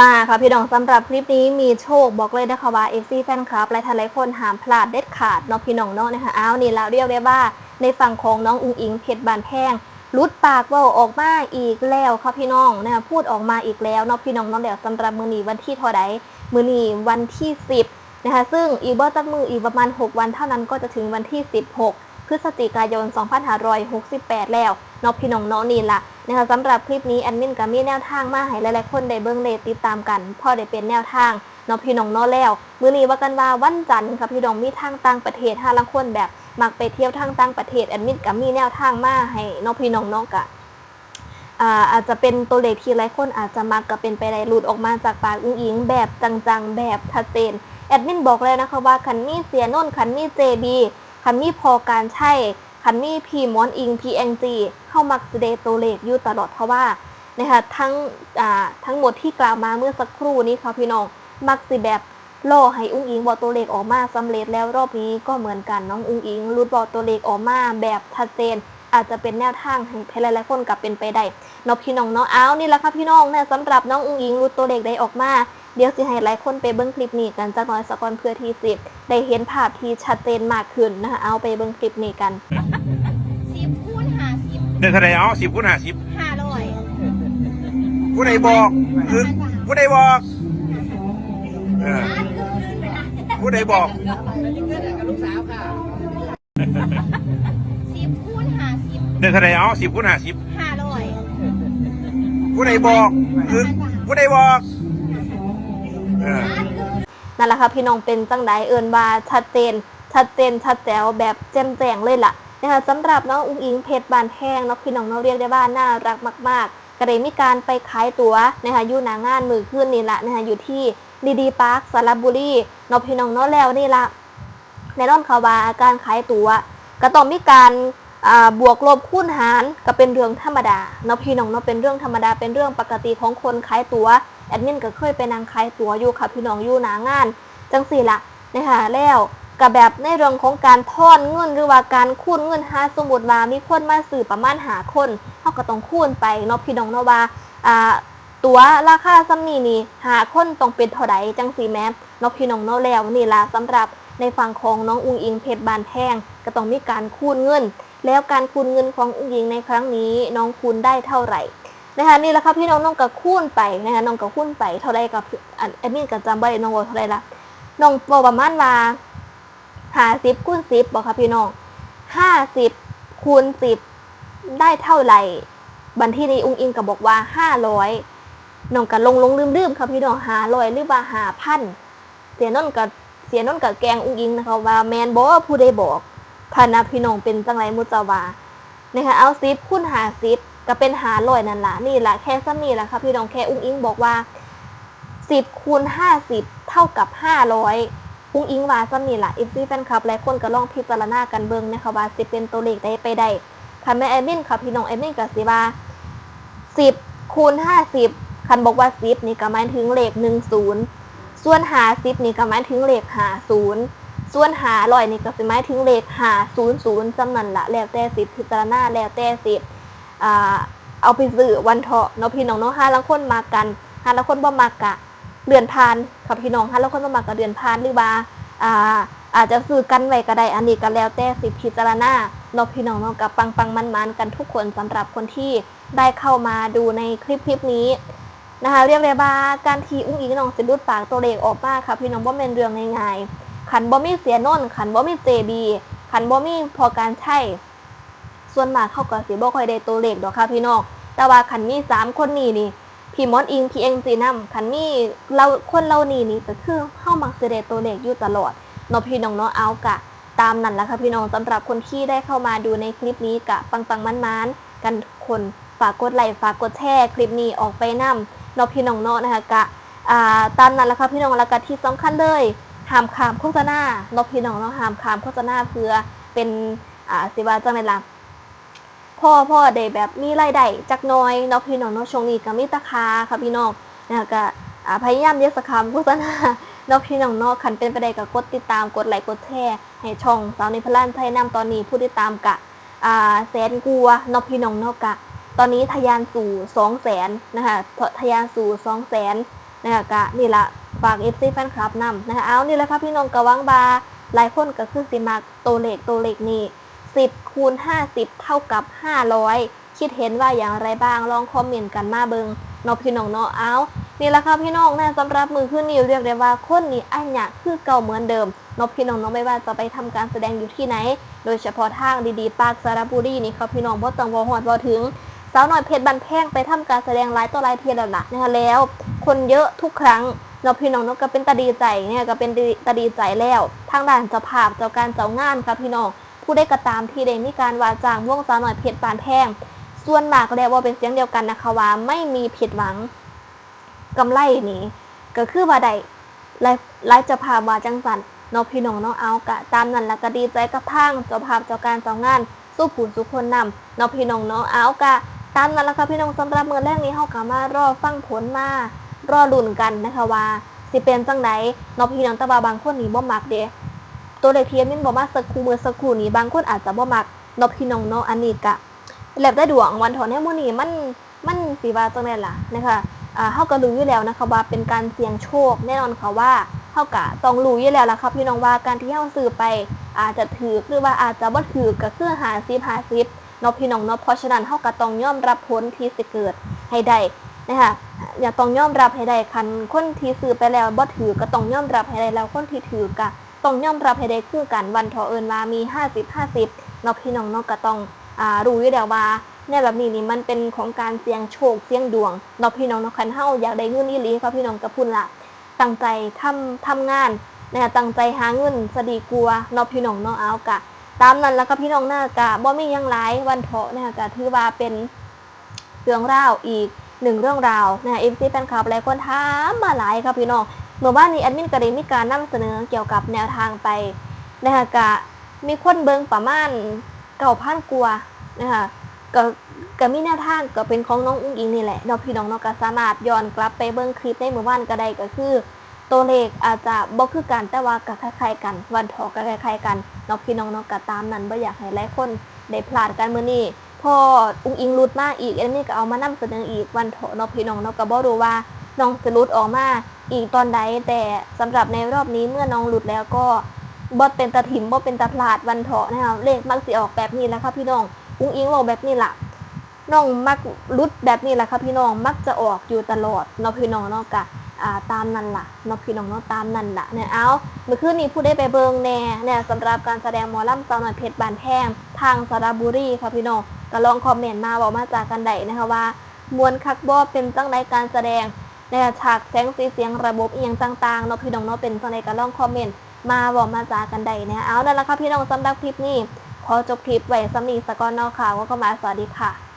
มาค่ะพี่น้องสำหรับคลิปนี้มีโชคบอกเลยนะคะว่าเอฟซีแฟนคลับและทลายคนหามพลาดเด็ดขาดเนาะพี่น้องเนาะนะคะอ้าวนี่แล้วเรียกได้ว่าในฝั่งของน้องอุงอิงเพชรบานแพงลุดปากว่าออกมาอีกแล้วค่ะพี่น้องนะคะพูดออกมาอีกแล้วเนาะพี่น้องเนาะเดี๋ยวสำหรับมือนีวันที่เท่าใดมือนีวันที่ 10นะคะซึ่งอีกบ่ตักมืออีกประมาณ 6 วันเท่านั้นก็จะถึงวันที่ 16 พฤศจิกายน 2568 แล้วนาะพี่น้องเนาะนี่ล่ะนะคะสำหรับคลิปนี้แอดมินก็มีแนวทางมาให้หลายๆคนได้เบิ่งได้ติดตามกันพอได้เป็นแนวทางนาะพี่น้องเนาะแล้ว มื้อนี้ว่ากันว่าวันจันทร์ค่ะพี่น้องมีทางต่างประเทศห้าลังคนแบบมักไปเที่ยวทางต่างประเทศแอดมินก็มีแนวทางมาให้นาะพี่น้องเนาะกะอาจจะเป็นตัวเลขที่หลายคนอาจจะมักก็เป็นไปได้หลุดออกมาจากปากอุ้งอิงแบบจังๆ แบบชัดเจนแอดมินบอกเลยนะคะว่าคันมีเสียนนคันมีเจบี คันมีพอการใช่คันมีพีมอนอิงพีเอ็นจีเข้ามักสเดตัวเลขอยู่ตลอดเพราะว่านะคะทั้งทั้งหมดที่กล่าวมาเมื่อสักครู่นี้ค่ะพี่น้องมักสิแบบล่อให้อุ้งอิงบอตัวเลขออกมาสำเร็จแล้วรอบนี้ก็เหมือนกันน้องอุ้งอิงรุดบอตัวเลขออกมาแบบชัดเจนอาจจะเป็นแนวทางให้หลายๆคนกลับเป็นไปได้นาะพี่น้องเนาะอ้าวนี่แหละค่ะพี่น้องนี่ยสำหรับน้องอุ้งอิงรุดตัวเลขได้ออกมา เดี๋ยวสิให้หลายคนไปเบิ้งคลิปนี้กันจักหน่อยสักก่อนเพื่อที่สิได้เห็นภาพที่ชัดเจนมากขึ้นนะคะเอาไปเบิ้งคลิปนี้กันสิบคูณหาสิบเดือนเท่าไหรเอาสิบคูณห้าสิบห้าร้อยผู้ใดบอกคือผู้ใดบอกเออผู้ใดบอกสิบคูณหาสิบเดือนเท่าไหรเอาสิบคูณห้าสิบห้าร้อยผู้ใดบอกคือผู้ใดบอกเออ นั่นแหละค่ะพี่น้องเป็นจังไดเอินว่าชัดเจนชัดเจนชัดแจ๋วแบบแจ่มแจ้งเลยล่ะนะคะสำหรับน้องอุ้งอิงเพชรบานแพงเนาะพี่น้องเนาเรียกได้ว่าน่ารักมาก ๆก็ได้มีการไปขายตั๋วนะคะอยู่หนางานมือขึ้นนี่ละนะคะอยู่ที่ดีดีพาร์คสระบุรีเนาะพี่น้องเนาะแล้วนี่ละแน่นอนค่ะว่าการขายตั๋วก็ต้องมีการบวกลบคูณหารก็เป็นเรื่องธรรมดาเนาะพี่น้องเนาะเป็นเรื่องธรรมดาเป็นเรื่องปกติของคนขายตั๋ว แอดมินก็เคยไปนางขายตัวอยู่ค่ะพี่น้องอยู่หนางาน จังสี่ละนะคะแล้วกับแบบในเรื่องของการทอนเงินหรือว่าการคูณเงินหาสมมติว่ามีคนมาสื่อประมาณหาคนเขาก็ต้องคูณไปเนาะพี่น้องเนาะว่าอ่าตัวราคาซัมนี่นี่หาคนต้องเป็นเท่าใดจังสี่แม่เนาะพี่น้องเนาะแล้วนี่ล่ะสำหรับในฝั่งของน้องอุงอิงเพชรบานแพงก็ต้องมีการคูณเงิน แล้วการคูณเงินของอุงอิงในครั้งนี้ น้องคูณได้เท่าไหร่ นะคะนี่แหละครับพี่น้องน้องกับคูณไปนะคะน้องกับคูณไปเท่าไรกับอันอันนี้กับจำบ่ได้น้องบอกเท่าไรละน้องบอกประมาณว่าหาสิบคูณสิบบอกค่ะพี่น้องห้าสิบคูณสิบได้เท่าไหร่บันที่นี้อุ้งอิงก็บอกว่าห้าร้อยน้องกับลงลงลืมลืมครับพี่น้องหาร้อยหรือว่าหาพันเสียน้นกับเสียน้นกับแกงอุ้งอิงนะคะว่าแมนบอกว่าผู้ใดบอกค่ะนะพี่น้องเป็นจังไรมุจาวานะคะเอาซิปคูณหาซิป ก็เป็นหาลอยนั่นละนี่แหละแค่ซ้ำนี่แหละค่ะพี่น้องแค่อุ้งอิงบอกว่าสิบคูณห้าสิบเท่ากับห้าร้อยอุ้งอิงว่าซ้ำนี่แหละอิฟซีแฟนคลับหลายคนก็ลองพิจารณากันเบิ่งนะคะว่าสิเป็นตัวเลขได้ไปได้คันแม่แอมินค่ะพี่น้องแอมินก็สิว่าสิบคูณห้าสิบคันบอกว่าสิบนี่ก็หมายถึงเลขหนึ่งศูนย์ส่วนหาสิบนี่ก็หมายถึงเลขหาศูนย์ส่วนหาลอยนี่ก็สิหมายถึงเลขหาศูนย์ศูนย์จำนันละแล้วแต่สิพิจารณาแล้วแต่สิ อ่าเอาไปซื้อวันเถาะเนาะพี่น้องเนาะห้าลังคนมากันห้าลังคนบ่มากะเดือนพานค่ะพี่น้องห้าลังคนบ่มากะเดือนพานหรือว่าอ่าอาจจะซื้อกันไว้ก็ได้อันนี้ก็แล้วแต่สิพิจารณาเนาะพี่น้องเนาะกับปังปังมันมันกันทุกคนสำหรับคนที่ได้เข้ามาดูในคลิปคลิปนี้นะคะเรียกได้ว่าการทีอุ้งอิงน้องสิรุดปากตัวเลขออกมาค่ะพี่น้องว่าเป็นเรื่องง่ายๆขันบ่มีเสียนนขันบ่มีเจบีขันบ่มีพอการใช้ ส่วนมากเขาก็สิบ่ค่อยได้ตัวเลขดอกค่ะพี่น้องแต่ว่าขันมีสามคนนี้นี่พี่มอนอิงพี่เอ็งจีนํขันมีเราคนเรานี่นี่ก็คือเฮามักสิได้ตัวเลขอยู่ตลอดเนาะพี่น้องเนาะเอากะ ตามนั่นแหละค่ะพี่น้องสำหรับคนที่ได้เข้ามาดูในคลิปนี้กะปังปังมันมันกันคนฝากกดไลค์ฝากกดแชร์คลิปนี้ออกไปนํเนาะพี่น้องเนาะนะคะกะอ่าตามนั้นแหละค่ะพี่น้องแล้วก็ที่สำคัญเลยห้ามขามโฆษณาเนาะพี่น้องเนาะห้ามขามโฆษณาเพื่อเป็นอ่าสิว่าจังไดล่ะ พ่อพ่อได้แบบมีรายได้จักน้อยเนาะพี่น้องเนาะช่วงนี้ก็มีตะคาค่ะพี่น้องนะก็พยายามเยสคามโฆษณาเนาะพี่น้องเนาะคันเป็นไปได้ก็กดติดตามกดไลค์กดแชร์ให้ช่องสาวนิพลันไทยนำตอนนี้ผู้ติดตามกะอ่าแสนกลัวเนาะพี่น้องเนาะกะ ตอนนี้ทะยานสู่2 0 0แสนนะคะทะยานสู่2 0 0แสนนะคะกะนี่ละฝาก FC แฟนคลับนำนะคะเอานี่แหละครับพี่น้องกะวังบาหลายคนก็คือสิมักตัวเลขตัวเลขนี้ 10คูณ50 เท่ากับ 500 คิดเห็นว่าอย่างไรบ้างลองคอมเมนต์กันมาเบิงเนาะพี่น้องเนาะเอานี่แหละครับพี่น้องนะสำหรับมือขึ้นนิวเรียกได้ว่าคนนี้อันหยะคือเก่าเหมือนเดิมนพี่น้องเนาะไม่ว่าจะไปทำการแสดงอยู่ที่ไหน โดยเฉพาะทางดีๆ ปากสระบุรีนี่ครับพี่น้องบ่ต้องวอหอดวอถึงสาวหน่อยเพชรบันแพงไปทำการแสดงหลายต่อหลายเทียแล้วล่ะนะคะแล้ว คนเยอะทุกครั้งนพี่น้องเนาะก็เป็นตาดีใจเนี่ยก็เป็นตาดีใจแล้ว ทางด้านเจ้าภาพเจ้าการเจ้างานครับพี่น้อง ผู้ได้กระตามที่ได้มีการวาจ้างวงสาวหน่อยเพชรบานแพง ส่วนมากแล้วว่าเป็นเสียงเดียวกันนะคะว่าไม่มีผิดหวังกำไรนี่ก็คือว่าได้ไลฟ์จ้าภาว่าจังสันเนาะพี่น้องเนาะเอากะตามนั้นแล้วก็ดีใจกับทางเจ้าภาพเจ้าการเจ้างานสู้ผู้สุคนนำเนาะพี่น้องเนาะเอากะตามนั้นละค่ะพี่น้องสำหรับมือแรกนี้เฮากะมารอฟังผลมารอลุ่นกันนะคะว่าสิเป็นจังไดเนาะพี่น้องต่ว่าบางคนนี่บ่มักเด้ ตัวเลขเทียนมันบ่มาสักครู่มือสักครู่นี้บางคนอาจจะบ่มักนาะพี่น้องเนาะอันนี้กะแล้วแต่ดวงวันถอนแห่มื้อนี้มันมันสิว่าจังไดล่ะนะคะอ่าเฮาก็รู้อยู่แล้วนะคะว่าเป็นการเสี่ยงโชคแน่นอนค่ะว่าเฮากะต้องรู้อยู่แล้วล่ะครับพี่น้องว่าการที่เฮาซื้อไป อาจจะถือหรือว่าอาจจะบ่ถือก็คือ50 50เนาะพี่น้องเนาะเพราะฉะนั้นเฮาก็ต้องยอมรับผลที่สิเกิดให้ได้นะคะอย่าต้องยอมรับให้ได้คันคนที่ซื้อไปแล้วบ่ถือก็ต้องยอมรับให้ได้แล้วคนที่ถือก็ ต้องยอมรับให้ได้คือกันวันเถอเอิญว่ามี 50 50เนาะพี่น้องเนาะก็ต้องอ่ารู้อยู่แล้วว่าในแบบนี้นี่มันเป็นของการเสี่ยงโชคเสี่ยงดวงเนาะพี่น้องเนาะคันเฮาอยากได้เงินอีหลีครับพี่น้องก็พุ่นละตั้งใจทำทำงานนะตั้งใจหาเงินสดีกลัวเนาะพี่น้องเนาะเอากะ ตามนั้นแล้วก็พี่น้องหน้ากะบ่มียังหลายวันเถาะนะคะก็ถือว่าเป็นเรื่องราวอีกหนึ่งเรื่องราวนะเอ็มซีแฟนคลับหลายคนถามมาหลายครับพี่น้อง เมื่อวานนี้แอดมินก็ได้มีการนำเสนอเกี่ยวกับแนวทางไปนะคะกะมีคนเบิงประมาณเก่าพันกว่านะคะก็ก็มีแนวทางก็เป็นของน้องอุ้งอิงนี่แหละเนาพี่น้องเนาะก็สามารถย้อนกลับไปเบิ่งคลิปในเมื่อวานก็ได้ก็คือ ตัวเลขอาจจะบ่คือกันแต่ว่าก็คล้ายๆกัน วันเถาะก็คล้ายๆกันเนาพี่น้องเนาะก็ตามนั้นบ่อยากให้หลายคนได้พลาดกันมื้อนี้พออุ้งอิงหลุดมากอีกอันนี้ก็เอามานำเสนออีกวันเถาะเนาะพี่น้องเนาะก็บ่รู้ว่าน้องจะหลุดออกมา อีกตอนใดแต่สำหรับในรอบนี้เมื่อน้องหลุดแล้วก็บ่เป็นตาถิ่มบ่เป็นตาพลาดวันเถาะนะคะเลขมักสิออกแบบนี้แหล้วครับพี่น้องอุ้งอิงบอกแบบนี้ล่ะน้องมักรุดแบบนี้แหละครับพี่น้องมักจะออกอยู่ตลอดเนาะพี่น้องเนาะกะอ่าตามนั่นล่ะเนาะพี่น้องเนาะตามนั่นล่ะเนี่ยเอาเมื่อคืนนี้ผู้ได้ไปเบิงแน่เนี่ยสำหรับการแสดงหมอลำสาวหน่อยเพชรบานแพงทางสระบุรีค่ะพี่น้องก็ลองคอมเมนต์มาบอกมาจากกันได้นะคะว่ามวนคักบอเป็นจังไรการแสดง ในฉากแสงสีเสียงระบบอียงต่างๆเนาะพี่น้องเนาะเป็นจังไรก็ลองคอมเมนต์มาบอกมาจากันได้นะเอานั่นแหละค่ะพี่น้องสำหรับคลิปนี้ ขอจบคลิปไว้สำนีสกอนเนอข่าวก็มาสวัสดีค่ะ